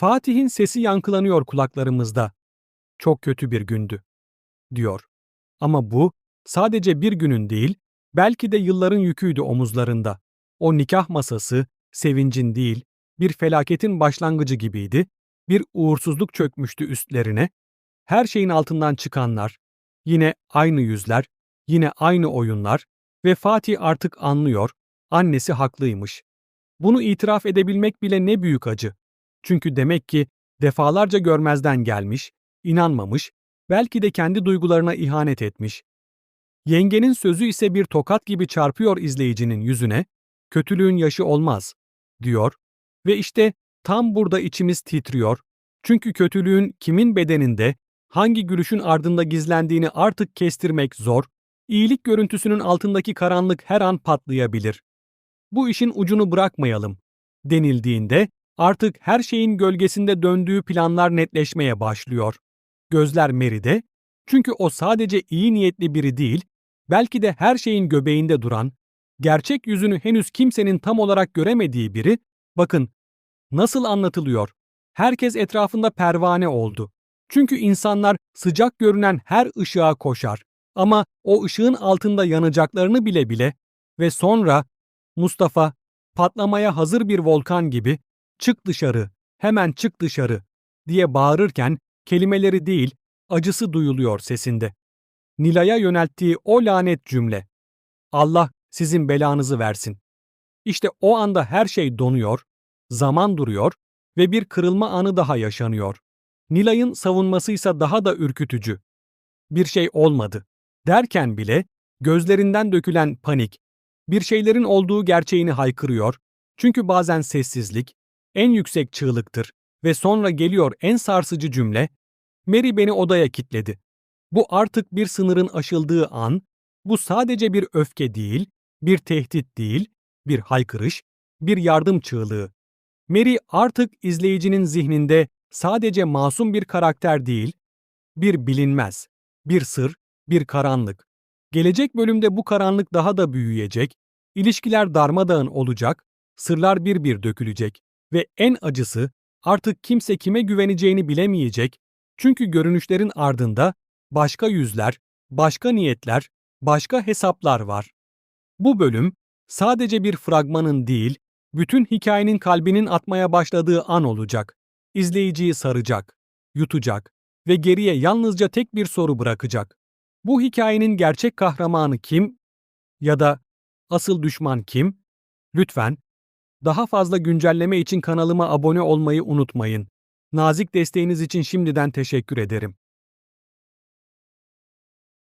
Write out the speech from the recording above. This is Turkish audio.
Fatih'in sesi yankılanıyor kulaklarımızda. Çok kötü bir gündü, diyor. Ama bu sadece bir günün değil, belki de yılların yüküydü omuzlarında. O nikah masası, sevincin değil, bir felaketin başlangıcı gibiydi. Bir uğursuzluk çökmüştü üstlerine. Her şeyin altından çıkanlar, yine aynı yüzler, yine aynı oyunlar ve Fatih artık anlıyor, annesi haklıymış. Bunu itiraf edebilmek bile ne büyük acı. Çünkü demek ki defalarca görmezden gelmiş, inanmamış, belki de kendi duygularına ihanet etmiş. Yengenin sözü ise bir tokat gibi çarpıyor izleyicinin yüzüne, kötülüğün yaşı olmaz, diyor ve işte tam burada içimiz titriyor. Çünkü kötülüğün kimin bedeninde, hangi gülüşün ardında gizlendiğini artık kestirmek zor, iyilik görüntüsünün altındaki karanlık her an patlayabilir. Bu işin ucunu bırakmayalım denildiğinde artık her şeyin gölgesinde döndüğü planlar netleşmeye başlıyor. Gözler Mary'de, çünkü o sadece iyi niyetli biri değil, belki de her şeyin göbeğinde duran, gerçek yüzünü henüz kimsenin tam olarak göremediği biri, bakın nasıl anlatılıyor. Herkes etrafında pervane oldu. Çünkü insanlar sıcak görünen her ışığa koşar. Ama o ışığın altında yanacaklarını bile bile ve sonra Mustafa patlamaya hazır bir volkan gibi çık dışarı, hemen çık dışarı diye bağırırken kelimeleri değil, acısı duyuluyor sesinde. Nilay'a yönelttiği o lanet cümle. Allah sizin belanızı versin. İşte o anda her şey donuyor, zaman duruyor ve bir kırılma anı daha yaşanıyor. Nilay'ın savunması ise daha da ürkütücü. Bir şey olmadı derken bile gözlerinden dökülen panik, bir şeylerin olduğu gerçeğini haykırıyor. Çünkü bazen sessizlik en yüksek çığlıktır ve sonra geliyor en sarsıcı cümle, Mary beni odaya kilitledi. Bu artık bir sınırın aşıldığı an, bu sadece bir öfke değil, bir tehdit değil, bir haykırış, bir yardım çığlığı. Mary artık izleyicinin zihninde sadece masum bir karakter değil, bir bilinmez, bir sır, bir karanlık. Gelecek bölümde bu karanlık daha da büyüyecek, ilişkiler darmadağın olacak, sırlar bir bir dökülecek ve en acısı artık kimse kime güveneceğini bilemeyecek çünkü görünüşlerin ardında başka yüzler, başka niyetler, başka hesaplar var. Bu bölüm sadece bir fragmanın değil, bütün hikayenin kalbinin atmaya başladığı an olacak. İzleyiciyi saracak, yutacak ve geriye yalnızca tek bir soru bırakacak. Bu hikayenin gerçek kahramanı kim? Ya da asıl düşman kim? Lütfen daha fazla güncelleme için kanalıma abone olmayı unutmayın. Nazik desteğiniz için şimdiden teşekkür ederim.